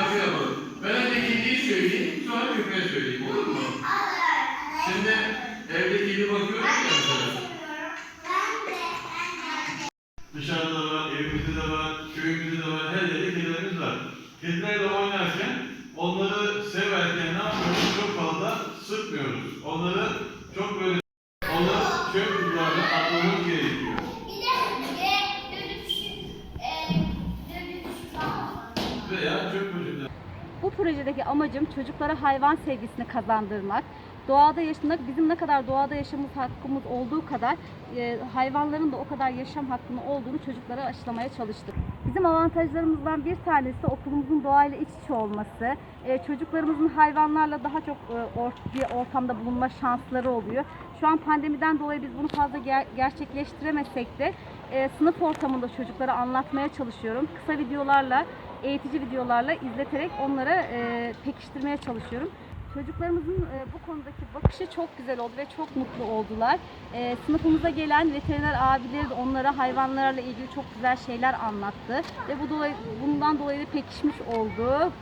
çarpı yapalım. Ben önce kediyi söyleyeyim, sonra köpeği söyleyeyim. Olur mu? Şimdi evde kedi bakıyorum ya mesela. Dışarıda da var, evimizde de var, köyümüzde de var, her yerde kedilerimiz var. Kedilerle oynarken, onları severken ne yapıyoruz? Çok fazla sıkmıyoruz. Onları çok böyle, Projedeki amacım çocuklara hayvan sevgisini kazandırmak. Doğada yaşamak, bizim ne kadar doğada yaşamımız hakkımız olduğu kadar e, hayvanların da o kadar yaşam hakkının olduğunu çocuklara aşılamaya çalıştık. Bizim avantajlarımızdan bir tanesi okulumuzun doğayla iç içe olması. E, çocuklarımızın hayvanlarla daha çok e, or- bir ortamda bulunma şansları oluyor. Şu an pandemiden dolayı biz bunu fazla ger- gerçekleştiremesek de e, sınıf ortamında çocuklara anlatmaya çalışıyorum. Kısa videolarla, eğitici videolarla izleterek onlara e, pekiştirmeye çalışıyorum. Çocuklarımızın e, bu konudaki bakışı çok güzel oldu ve çok mutlu oldular. E, sınıfımıza gelen veteriner abileri de onlara hayvanlarla ilgili çok güzel şeyler anlattı ve bu dolayı bundan dolayı da pekişmiş oldu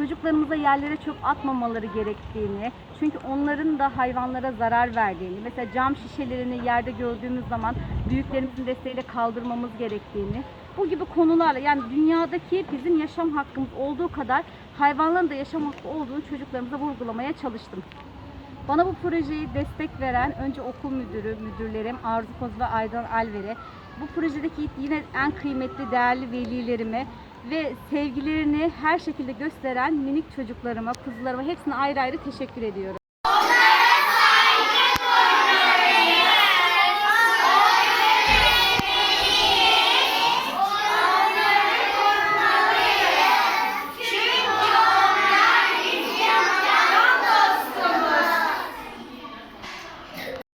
çocuklarımıza yerlere çöp atmamaları gerektiğini, çünkü onların da hayvanlara zarar verdiğini, mesela cam şişelerini yerde gördüğümüz zaman büyüklerimizin desteğiyle kaldırmamız gerektiğini, bu gibi konularla yani dünyadaki bizim yaşam hakkımız olduğu kadar hayvanların da yaşam hakkı olduğunu çocuklarımıza vurgulamaya çalıştım. Bana bu projeyi destek veren önce okul müdürü, müdürlerim Arzu Koz ve Aydan Alver'e, bu projedeki yine en kıymetli, değerli velilerime ve sevgilerini her şekilde gösteren minik çocuklarıma, kuzularıma hepsine ayrı ayrı teşekkür ediyorum.